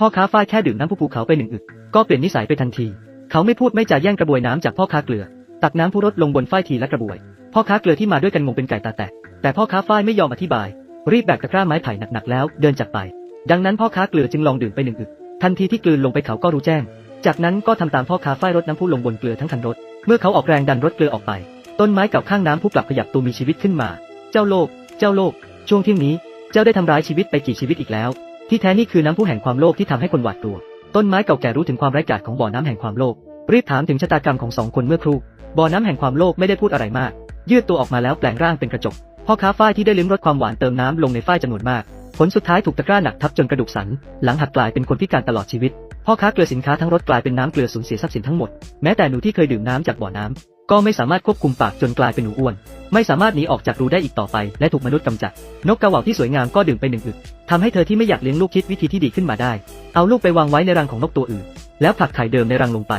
พ่อค้าฝ้ายแค่ดื่มน้ำผู้ภูเขาไปหนึ่งอึกก็เปลี่ยนนิสัยไปทันที เขาไม่พูดไม่จ่าแย่งกระบวยน้ำจากพ่อค้าเกลือ ตักน้ำผู้รดลงบนฝ้ายทีละกระบวย พ่อค้าเกลือที่มาด้วยกันงงเป็นไก่ตาแตกแต่พ่อค้าฝ้ายไม่ยอมอธิบาย รีบแบกตะกร้าไม้ไผ่หนักๆแล้วเดินจากไป ดังนั้นพ่อค้าเกลือจึงลองดื่มไปหนึ่งอึกทันทีที่กลืนลงไปเขาก็รู้แจ้ง จากนั้นก็ทำตามพ่อค้าฝ้ายรดน้ำพุลงบนเกลือทั้งคันรถ เมื่อเขาออกแรงดันรถเกลือออกไป ต้นไม้เก่าข้างน้ำพุกลับขยับตัวมีชีวิตขึ้นมา เจ้าโลก เจ้าโลก ช่วงเที่ยงนี้ เจ้าได้ทำร้ายชีวิตไปกี่ชีวิตอีกแล้ว ที่แท้นี่คือน้ำพุแห่งความโลภที่ทำให้คนหวาดกลัว ต้นไม้เก่าแก่รู้ถึงความไร้กาจของบ่อน้ำแห่งความโลภ รีบถามถึงชะตากรรมของสองคนเมื่อครู่ บ่อน้ำแห่งความโลภไม่ได้พูดอะไรมาก ยืดตัวออกมาแล้วแปลงร่างเป็นกระจก พ่อค้าฝ้ายที่ได้ลิ้มรสความหวานเติมน้ำลงในฝ้ายจำนวนมาก ผลสุดท้ายถูกตะกร้าหนักทับจนกระดูกสัน หลังหักกลายเป็นคนพิการตลอดชีวิต พ่อค้าเกลือสินค้าทั้งรถกลายเป็นน้ำเกลือสูญเสียทรัพย์สินทั้งหมด แม้แต่หนูที่เคยดื่มน้ำจากบ่อน้ำ ก็ไม่สามารถควบคุมปากจนกลายเป็นหนูอ้วน ไม่สามารถหนีออกจากรูได้อีกต่อไป และถูกมนุษย์กำจัด นกกระเหว่าที่สวยงามก็ดื่มไปหนึ่งอึกทำให้เธอที่ไม่อยากเลี้ยงลูกคิดวิธีที่ดีขึ้นมาได้ เอาลูกไปวางไว้ในรังของนกตัวอื่น แล้วผลักไข่เดิมในรังลงไป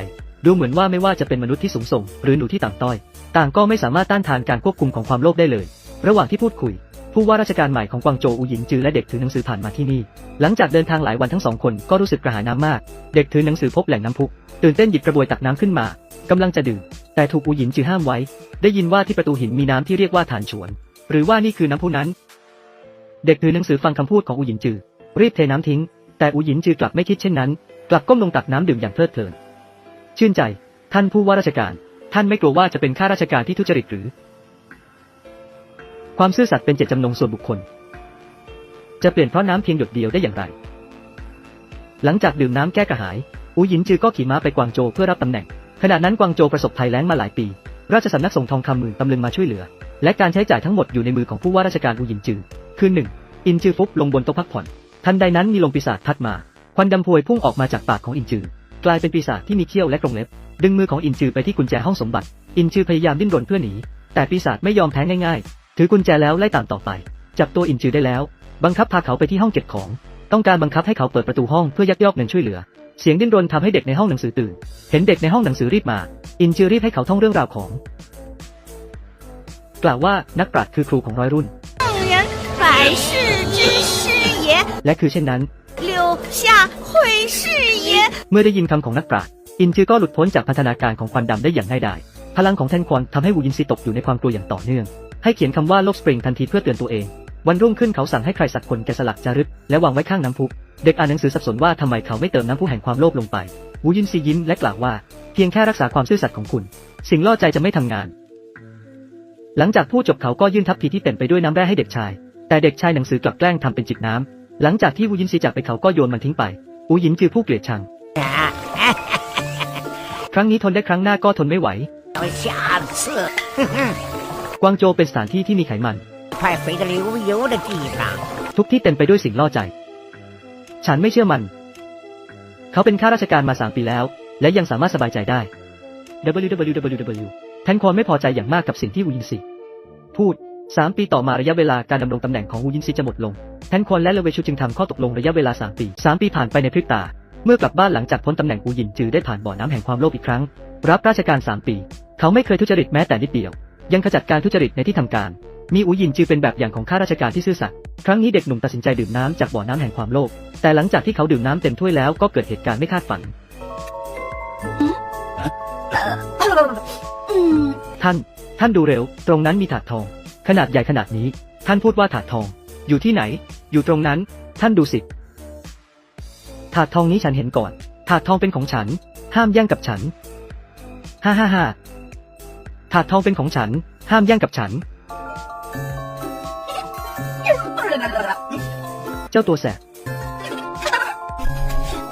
ดูเหมือนว่าไม่ว่าจะเป็นมนุษย์ที่สูงส่ง หรือหนูที่ต่ำต้อย ต่างก็ไม่สามารถต้านทานการควบคุมของความโลภได้เลย ระหว่างที่พูดคุย ผู้ว่าราชการใหม่ของกวางโจวอูหยินจือและเด็กถือหนังสือผ่านมาที่นี่ หลังจากเดินทางหลายวันทั้งสองคนก็รู้สึกกระหายน้ำมาก เด็กถือหนังสือพบแหล่งน้ำพุตื่นเต้นหยิบกระบวยตักน้ำขึ้นมากำลังจะดื่ม แต่ถูกอูหยินจือห้ามไว้ ได้ยินว่าที่ประตูหินมีน้ำที่เรียกว่าฐานฉวน หรือว่านี่คือน้ำพุนั้น เด็กถือหนังสือฟังคำพูดของอูหยินจือ รีบเทน้ำทิ้ง แต่อูหยินจือกลับไม่คิดเช่นนั้น กลับก้มลงตักน้ำดื่มอย่างเพลิดเพลิน ชื่นใจ ท่านผู้ว่าราชการ ท่านไม่กลัวว่าจะเป็นข้าราชการที่ทุจริตหรือ ความซื่อสัตย์เป็นเจตจำนงส่วนบุคคล จะเปลี่ยนเพราะน้ำเพียงหยดเดียวได้อย่างไร หลังจากดื่มน้ำแก้กระหาย อูหยินจือก็ขี่ม้าไปกวางโจวเพื่อรับตำแหน่ง ขณะนั้นกวางโจวประสบภัยแล้งมาหลายปี ราชสำนักส่งทองคำหมื่นตำลึงมาช่วยเหลือ และการใช้จ่ายทั้งหมดอยู่ในมือของผู้ว่าราชการอูหยินจือ คือหนึ่ง อินจือฟุบลงบนโต๊ะพักผ่อน ทันใดนั้นมีลมปีศาจพัดมา ควันดำพวยพุ่งออกมาจากปากของอินจือ กลายเป็นปีศาจที่มีเขี้ยวและกรงเล็บ ดึงมือของอินจือไปที่กุญแจห้องสมบัติ อินจือพยายามดิ้นรนเพื่อหนี แต่ปีศาจไม่ยอมแพ้ง่ายๆ ถือกุญแจแล้วไล่ตามต่อไป จับตัวอินจือได้แล้ว บังคับพาเขาไปที่ห้องเก็บของ ต้องการบังคับให้เขาเปิดประตูห้องเพื่อยักยอกเงินช่วยเหลือ เสียงดิ้นรนทำให้เด็กในห้องหนังสือตื่น เห็นเด็กในห้องหนังสือรีบมา อินจึอรีบให้เขาท่องเรื่องราวของ กล่าวว่านักปราชญ์คือครูของร้อยรุ่นและคือเช่นนั้นเมื่อได้ยินคำของนักปราชญ์อินจือก็หลุดพ้นจากพันธนาการของควันดำได้อย่างง่ายดาย พลังของแทนควอนทำให้วูยินซีตกอยู่ในความกลัวอย่างต่อเนื่อง ให้เขียนคำว่าโลกสปริงทันทีเพื่อเตือนตัวเอง วันรุ่งขึ้นเขาสั่งให้ใครสักคนแกะสลักจารึกและวางไว้ข้างน้ำพุ เด็กอ่านหนังสือสับสนว่าทำไมเขาไม่เติมน้ำพุแห่งความโลภลงไปวูยินซียิ้มและกล่าวว่า เพียงแค่รักษาความซื่อสัตย์ของคุณ สิ่งล่อใจจะไม่ทำงาน หลังจากพูดจบเขาก็ยื่นทัพพีที่เต็มไปด้วยน้ำแร่ให้เด็กชาย แต่เด็กชายหนังสือกลับแกล้งทำเป็นจิบน้ำหลังจากที่วูยินซีจากไปเขาก็โยนมันทิ้งไปอูหยินคือผู้เกลียดชัง ครั้งนี้ทนได้ครั้งหน้าก็ทนไม่ไหว下次กวางโจวเป็นสถานที่ที่มีไขมัน 快肥得流油的地方。 ทุกที่เต็มไปด้วยสิ่งล่อใจ ฉันไม่เชื่อมัน เขาเป็นข้าราชการมาสามปีแล้ว และยังสามารถสบายใจได้ www แทนคอนไม่พอใจอย่างมากกับสิ่งที่วูยินซีพูดสามปีต่อมาระยะเวลาการดำรงตำแหน่งของวูยินซีจะหมดลง แทนคอนและเลเวชูจึงทำข้อตกลงระยะเวลาสามปีสามปีผ่านไปในพริบตา เมื่อกลับบ้านหลังจากพ้นตำแหน่งอูหยินจือได้ผ่านบ่อน้ำแห่งความโลภอีกครั้ง รับราชการสามปี เขาไม่เคยทุจริตแม้แต่นิดเดียว ยังขจัดการทุจริตในที่ทำการ มีอูยินจือเป็นแบบอย่างของข้าราชการที่ซื่อสัตย์ ครั้งนี้เด็กหนุ่มตัดสินใจดื่มน้ำจากบ่อน้ำแห่งความโลภ แต่หลังจากที่เขาดื่มน้ำเต็มถ้วยแล้วก็เกิดเหตุการณ์ไม่คาดฝัน，ท่าน ท่านดูเร็ว ตรงนั้นมีถาดทอง ขนาดใหญ่ขนาดนี้ ท่านพูดว่าถาดทอง อยู่ที่ไหน อยู่ตรงนั้น ท่านดูสิ ถาดทองนี้ฉันเห็นก่อน ถาดทองเป็นของฉัน ห้ามแย่งกับฉัน ฮ่าฮ่าฮ่าถาดทองเป็นของฉัน ห้ามแย่งกับฉัน จ้าตัวแสบ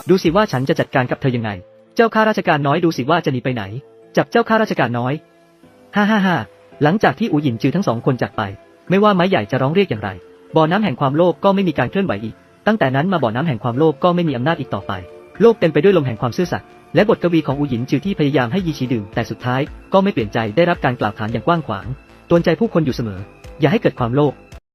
ดูสิว่าฉันจะจัดการกับเธอยังไง เจ้าข้าราชการน้อยดูสิว่าจะหนีไปไหน จับเจ้าข้าราชการน้อย ฮ่าฮ่าฮ่าหลังจากที่อูหยินจือทั้งสองคนจากไป ไม่ว่าไม้ใหญ่จะร้องเรียกอย่างไร บ่อน้ำแห่งความโลภก็ไม่มีการเคลื่อนไหวอีก ตั้งแต่นั้นมาบ่อน้ำแห่งความโลภก็ไม่มีอำนาจอีกต่อไป โลกเต็มไปด้วยลมแห่งความซื่อสัตย์ และบทกวีของอูหยินจือที่พยายามให้ยีชีดื่มแต่สุดท้ายก็ไม่เปลี่ยนใจได้รับการกล่าวขานอย่างกว้างขวางตวนใจผู้คนอยู่เสมอ อย่าให้เกิดความโลภ